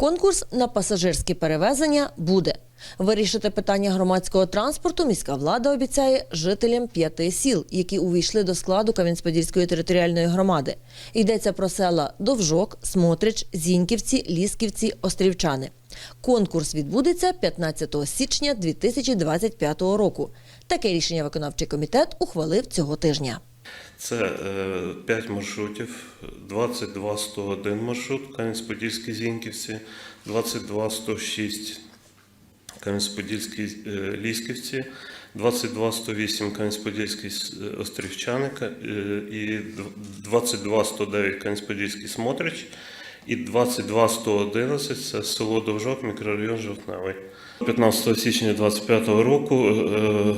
Конкурс на пасажирські перевезення буде. Вирішити питання громадського транспорту міська влада обіцяє жителям п'яти сіл, які увійшли до складу Кам'янець-Подільської територіальної громади. Йдеться про села Довжок, Смотрич, Зіньківці, Лісківці, Острівчани. Конкурс відбудеться 15 січня 2025 року. Таке рішення виконавчий комітет ухвалив цього тижня. Це 5 маршрутів, 22 101 маршрут Кам'янець-Подільські Зіньківці, 22 106 Кам'янець-Подільські е, Лісківці, 22 108 Кам'янець-Подільські С- Острівчани е, і 22 109 Кам'янець-Подільський Смотрич і 22 111 це село Довжок, мікрорайон Жовтневий. 15 січня 2025 року е,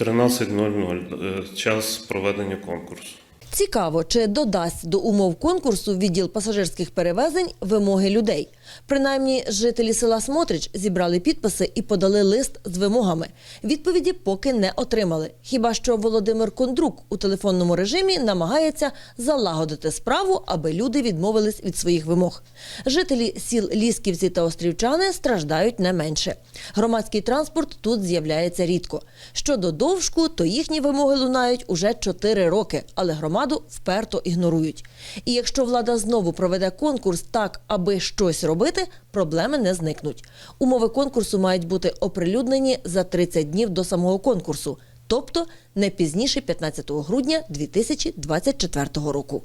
13.00 е, час проведення конкурсу. Цікаво, чи додасть до умов конкурсу відділ пасажирських перевезень вимоги людей. Принаймні, жителі села Смотрич зібрали підписи і подали лист з вимогами. Відповіді поки не отримали. Хіба що Володимир Кондрук у телефонному режимі намагається залагодити справу, аби люди відмовились від своїх вимог. Жителі сіл Лісківці та Острівчани страждають не менше. Громадський транспорт тут з'являється рідко. Щодо довжку, то їхні вимоги лунають уже 4 роки, але громаду вперто ігнорують. І якщо влада знову проведе конкурс так, аби щось робити, проблеми не зникнуть. Умови конкурсу мають бути оприлюднені за 30 днів до самого конкурсу, тобто не пізніше 15 грудня 2024 року.